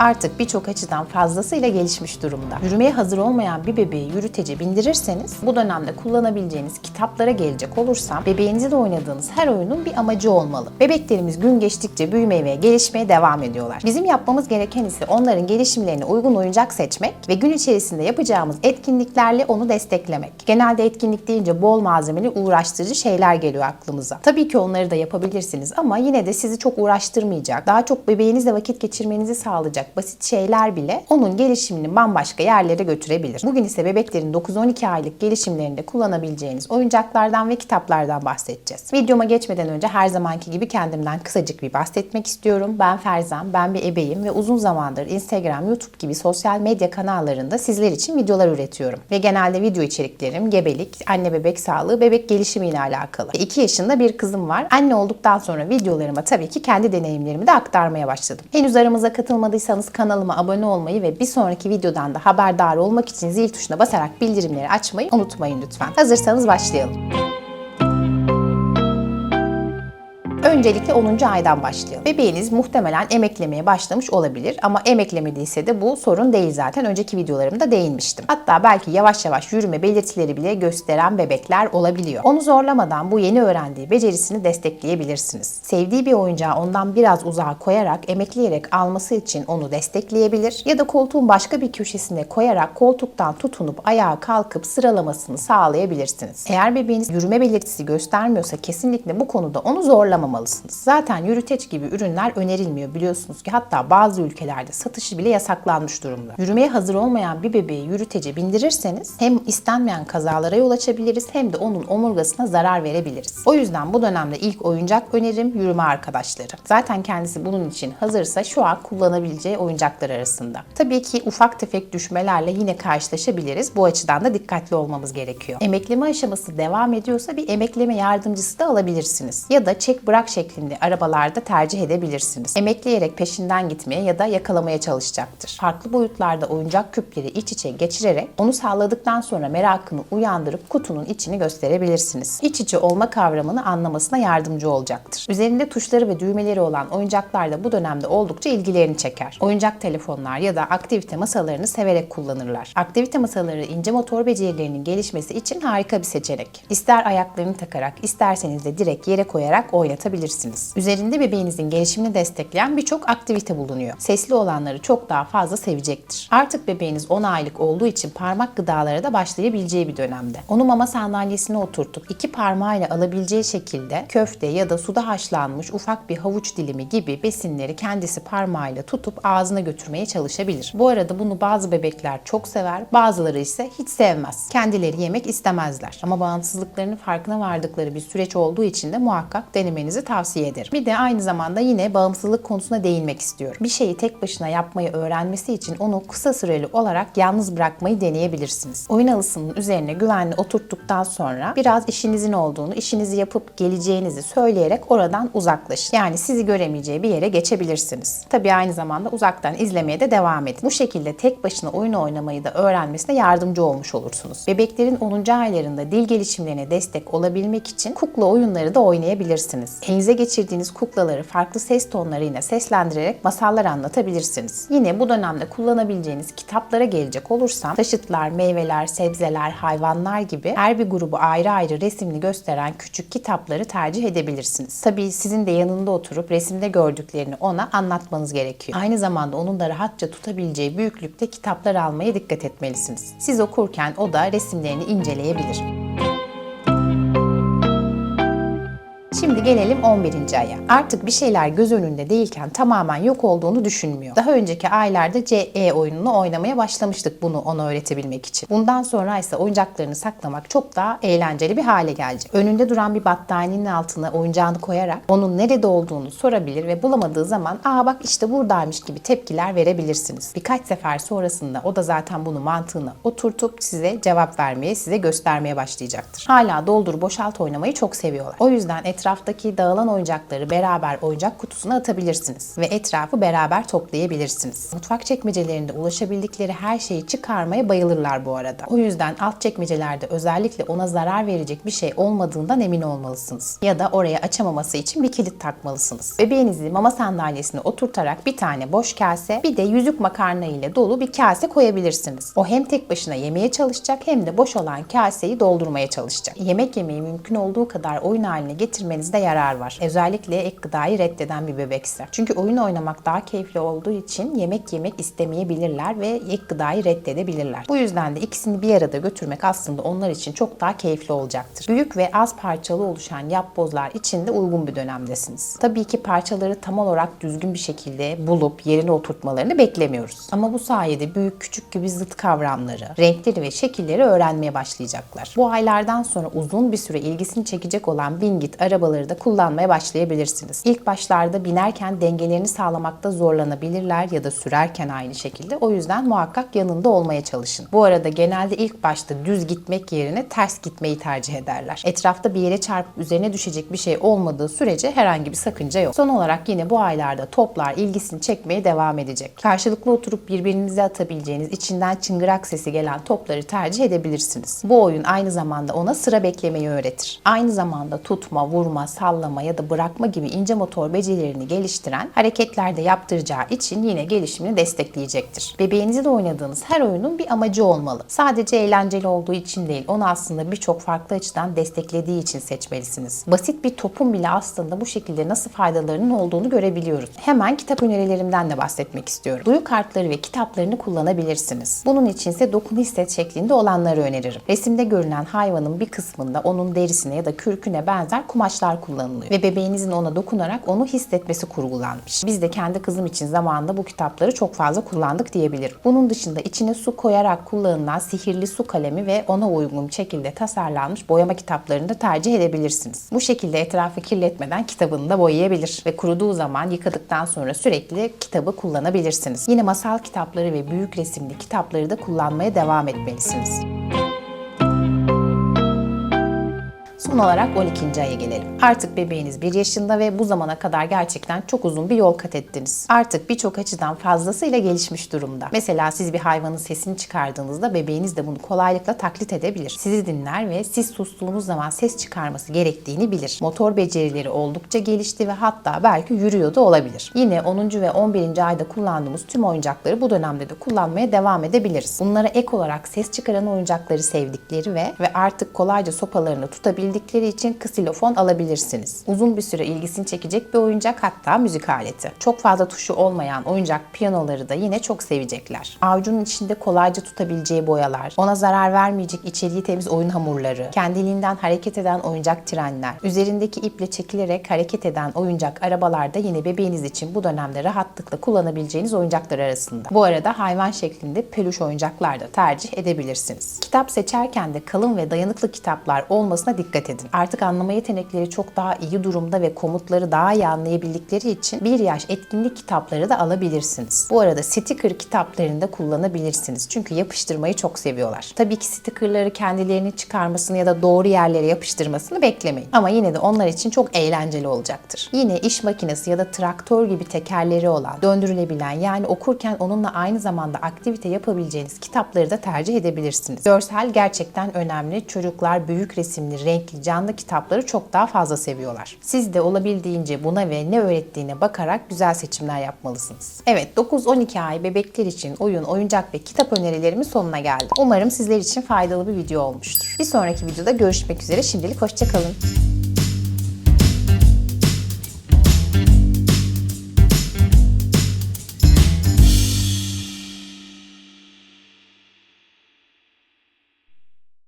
artık birçok açıdan fazlasıyla gelişmiş durumda. Yürümeye hazır olmayan bir bebeği yürütece bindirirseniz bu dönemde kullanabileceğiniz kitaplara gelecek olursam bebeğinizle oynadığınız her oyunun bir amacı olmalı. Bebeklerimiz gün geçtikçe büyümeye ve gelişmeye devam ediyorlar. Bizim yapmamız gereken ise onların gelişimlerine uygun oyuncak seçmek ve gün içerisinde yapacağımız etkinliklerle onu desteklemek. Genelde etkinlik deyince bol malzemeli uğraştırıcı şeyler geliyor aklımıza. Tabii ki onları da yapabilirsiniz ama yine de sizi çok uğraştırmayacak, daha çok bebeğinizle vakit geçirmenizi sağlayacak basit şeyler bile onun gelişimini bambaşka yerlere götürebilir. Bugün ise bebeklerin 9-12 aylık gelişimlerinde kullanabileceğiniz oyuncaklardan ve kitaplardan bahsedeceğiz. Videoma geçmeden önce her zamanki gibi kendimden kısacık bir bahsetmek istiyorum. Ben Ferzan, ben bir ebeyim ve uzun zamandır Instagram, YouTube gibi sosyal medya kanallarında sizler için videolar üretiyorum. Ve genelde video içeriklerim gebelik, anne bebek sağlığı, bebek gelişimi ile alakalı. 2 yaşında bir kızım var. Anne olduktan sonra videolarıma tabii ki kendi deneyimlerimi de aktarmaya başladım. Henüz aramıza katılmadıysanız kanalıma abone olmayı ve bir sonraki videodan da haberdar olmak için zil tuşuna basarak bildirimleri açmayı unutmayın lütfen. Hazırsanız başlayalım. Öncelikle 10. aydan başlayalım. Bebeğiniz muhtemelen emeklemeye başlamış olabilir ama emeklemediyse de bu sorun değil zaten. Önceki videolarımda değinmiştim. Hatta belki yavaş yavaş yürüme belirtileri bile gösteren bebekler olabiliyor. Onu zorlamadan bu yeni öğrendiği becerisini destekleyebilirsiniz. Sevdiği bir oyuncağı ondan biraz uzağa koyarak emekleyerek alması için onu destekleyebilir ya da koltuğun başka bir köşesine koyarak koltuktan tutunup ayağa kalkıp sıralamasını sağlayabilirsiniz. Eğer bebeğiniz yürüme belirtisi göstermiyorsa kesinlikle bu konuda onu zorlamamalısınız. Zaten yürüteç gibi ürünler önerilmiyor biliyorsunuz ki hatta bazı ülkelerde satışı bile yasaklanmış durumda. Yürümeye hazır olmayan bir bebeği yürütece bindirirseniz hem istenmeyen kazalara yol açabiliriz hem de onun omurgasına zarar verebiliriz. O yüzden bu dönemde ilk oyuncak önerim yürüme arkadaşları. Zaten kendisi bunun için hazırsa şu an kullanabileceği oyuncaklar arasında. Tabii ki ufak tefek düşmelerle yine karşılaşabiliriz. Bu açıdan da dikkatli olmamız gerekiyor. Emekleme aşaması devam ediyorsa bir emekleme yardımcısı da alabilirsiniz. Ya da çek bırak şeklinde arabalarda tercih edebilirsiniz. Emekleyerek peşinden gitmeye ya da yakalamaya çalışacaktır. Farklı boyutlarda oyuncak küpleri iç içe geçirerek onu sağladıktan sonra merakını uyandırıp kutunun içini gösterebilirsiniz. İç içe olma kavramını anlamasına yardımcı olacaktır. Üzerinde tuşları ve düğmeleri olan oyuncaklar da bu dönemde oldukça ilgilerini çeker. Oyuncak telefonlar ya da aktivite masalarını severek kullanırlar. Aktivite masaları ince motor becerilerinin gelişmesi için harika bir seçenek. İster ayaklarını takarak, isterseniz de direkt yere koyarak oynatabilirsiniz. Üzerinde bebeğinizin gelişimini destekleyen birçok aktivite bulunuyor. Sesli olanları çok daha fazla sevecektir. Artık bebeğiniz 10 aylık olduğu için parmak gıdalara da başlayabileceği bir dönemde. Onu mama sandalyesine oturtup iki parmağıyla alabileceği şekilde köfte ya da suda haşlanmış ufak bir havuç dilimi gibi besinleri kendisi parmağıyla tutup ağzına götürmeye çalışabilir. Bu arada bunu bazı bebekler çok sever, bazıları ise hiç sevmez. Kendileri yemek istemezler. Ama bağımsızlıklarının farkına vardıkları bir süreç olduğu için de muhakkak denemenizi tavsiye ederim. Bir de aynı zamanda yine bağımsızlık konusuna değinmek istiyorum. Bir şeyi tek başına yapmayı öğrenmesi için onu kısa süreli olarak yalnız bırakmayı deneyebilirsiniz. Oyun alısının üzerine güvenli oturttuktan sonra biraz işinizin olduğunu, işinizi yapıp geleceğinizi söyleyerek oradan uzaklaşın. Yani sizi göremeyeceği bir yere geçebilirsiniz. Tabii aynı zamanda uzaktan izlemeye de devam edin. Bu şekilde tek başına oyun oynamayı da öğrenmesine yardımcı olmuş olursunuz. Bebeklerin 10. aylarında dil gelişimlerine destek olabilmek için kukla oyunları da oynayabilirsiniz. Elinize geçirdiğiniz kuklaları farklı ses tonlarıyla seslendirerek masallar anlatabilirsiniz. Yine bu dönemde kullanabileceğiniz kitaplara gelecek olursam taşıtlar, meyveler, sebzeler, hayvanlar gibi her bir grubu ayrı ayrı resimli gösteren küçük kitapları tercih edebilirsiniz. Tabii sizin de yanında oturup resimde gördüklerini ona anlatmanız gerekiyor. Aynı zamanda onun da rahatça tutabileceği büyüklükte kitaplar almaya dikkat etmelisiniz. Siz okurken o da resimlerini inceleyebilir. Şimdi gelelim 11. aya. Artık bir şeyler göz önünde değilken tamamen yok olduğunu düşünmüyor. Daha önceki aylarda CE oyununu oynamaya başlamıştık bunu ona öğretebilmek için. Bundan sonra ise oyuncaklarını saklamak çok daha eğlenceli bir hale gelecek. Önünde duran bir battaniyenin altına oyuncağını koyarak onun nerede olduğunu sorabilir ve bulamadığı zaman aa bak işte buradaymış gibi tepkiler verebilirsiniz. Birkaç sefer sonrasında o da zaten bunu mantığına oturtup size cevap vermeye, size göstermeye başlayacaktır. Hala doldur boşalt oynamayı çok seviyorlar. O yüzden etrafta etraftaki dağılan oyuncakları beraber oyuncak kutusuna atabilirsiniz ve etrafı beraber toplayabilirsiniz. Mutfak çekmecelerinde ulaşabildikleri her şeyi çıkarmaya bayılırlar bu arada. O yüzden alt çekmecelerde özellikle ona zarar verecek bir şey olmadığından emin olmalısınız. Ya da oraya açamaması için bir kilit takmalısınız. Bebeğinizi mama sandalyesine oturtarak bir tane boş kase, bir de yüzük makarna ile dolu bir kase koyabilirsiniz. O hem tek başına yemeye çalışacak hem de boş olan kaseyi doldurmaya çalışacak. Yemek yemeyi mümkün olduğu kadar oyun haline getirmenizde yarar var. Özellikle ek gıdayı reddeden bir bebekse. Çünkü oyun oynamak daha keyifli olduğu için yemek yemek istemeyebilirler ve ek gıdayı reddedebilirler. Bu yüzden de ikisini bir arada götürmek aslında onlar için çok daha keyifli olacaktır. Büyük ve az parçalı oluşan yapbozlar için de uygun bir dönemdesiniz. Tabii ki parçaları tam olarak düzgün bir şekilde bulup yerine oturtmalarını beklemiyoruz. Ama bu sayede büyük küçük gibi zıt kavramları, renkleri ve şekilleri öğrenmeye başlayacaklar. Bu aylardan sonra uzun bir süre ilgisini çekecek olan Wingit arabaları da kullanmaya başlayabilirsiniz. İlk başlarda binerken dengelerini sağlamakta zorlanabilirler ya da sürerken aynı şekilde. O yüzden muhakkak yanında olmaya çalışın. Bu arada genelde ilk başta düz gitmek yerine ters gitmeyi tercih ederler. Etrafta bir yere çarpıp üzerine düşecek bir şey olmadığı sürece herhangi bir sakınca yok. Son olarak yine bu aylarda toplar ilgisini çekmeye devam edecek. Karşılıklı oturup birbirinize atabileceğiniz içinden çıngırak sesi gelen topları tercih edebilirsiniz. Bu oyun aynı zamanda ona sıra beklemeyi öğretir. Aynı zamanda tutma, vurma, sallama ya da bırakma gibi ince motor becerilerini geliştiren hareketlerde yaptıracağı için yine gelişimini destekleyecektir. Bebeğinizle oynadığınız her oyunun bir amacı olmalı. Sadece eğlenceli olduğu için değil, onu aslında birçok farklı açıdan desteklediği için seçmelisiniz. Basit bir topun bile aslında bu şekilde nasıl faydalarının olduğunu görebiliyoruz. Hemen kitap önerilerimden de bahsetmek istiyorum. Duyu kartları ve kitaplarını kullanabilirsiniz. Bunun için ise dokun hisset şeklinde olanları öneririm. Resimde görünen hayvanın bir kısmında onun derisine ya da kürküne benzer kumaşlar kullanılıyor ve bebeğinizin ona dokunarak onu hissetmesi kurgulanmış. Biz de kendi kızım için zamanında bu kitapları çok fazla kullandık diyebilirim. Bunun dışında içine su koyarak kullanılan sihirli su kalemi ve ona uygun şekilde tasarlanmış boyama kitaplarını da tercih edebilirsiniz. Bu şekilde etrafı kirletmeden kitabını da boyayabilir ve kuruduğu zaman yıkadıktan sonra sürekli kitabı kullanabilirsiniz. Yine masal kitapları ve büyük resimli kitapları da kullanmaya devam etmelisiniz. Son olarak 12. aya gelelim. Artık bebeğiniz 1 yaşında ve bu zamana kadar gerçekten çok uzun bir yol kat ettiniz. Artık birçok açıdan fazlasıyla gelişmiş durumda. Mesela siz bir hayvanın sesini çıkardığınızda bebeğiniz de bunu kolaylıkla taklit edebilir. Sizi dinler ve siz sustuğunuz zaman ses çıkarması gerektiğini bilir. Motor becerileri oldukça gelişti ve hatta belki yürüyor da olabilir. Yine 10. ve 11. ayda kullandığımız tüm oyuncakları bu dönemde de kullanmaya devam edebiliriz. Bunlara ek olarak ses çıkaran oyuncakları sevdikleri ve ve artık kolayca sopalarını tutabildikleri için ksilofon alabilirsiniz. Uzun bir süre ilgisini çekecek bir oyuncak hatta müzik aleti. Çok fazla tuşu olmayan oyuncak piyanoları da yine çok sevecekler. Avucunun içinde kolayca tutabileceği boyalar, ona zarar vermeyecek içeriği temiz oyun hamurları, kendiliğinden hareket eden oyuncak trenler, üzerindeki iple çekilerek hareket eden oyuncak arabalar da yine bebeğiniz için bu dönemde rahatlıkla kullanabileceğiniz oyuncaklar arasında. Bu arada hayvan şeklinde peluş oyuncaklar da tercih edebilirsiniz. Kitap seçerken de kalın ve dayanıklı kitaplar olmasına dikkat edin. Artık anlama yetenekleri çok daha iyi durumda ve komutları daha iyi anlayabildikleri için bir yaş etkinlik kitapları da alabilirsiniz. Bu arada sticker kitaplarını da kullanabilirsiniz. Çünkü yapıştırmayı çok seviyorlar. Tabii ki stickerları kendilerini çıkarmasını ya da doğru yerlere yapıştırmasını beklemeyin. Ama yine de onlar için çok eğlenceli olacaktır. Yine iş makinesi ya da traktör gibi tekerleri olan, döndürülebilen yani okurken onunla aynı zamanda aktivite yapabileceğiniz kitapları da tercih edebilirsiniz. Görsel gerçekten önemli. Çocuklar büyük resimli, renkli, canlı kitapları çok daha fazla seviyorlar. Siz de olabildiğince buna ve ne öğrettiğine bakarak güzel seçimler yapmalısınız. Evet 9-12 ay bebekler için oyun, oyuncak ve kitap önerilerimin sonuna geldim. Umarım sizler için faydalı bir video olmuştur. Bir sonraki videoda görüşmek üzere. Şimdilik hoşçakalın.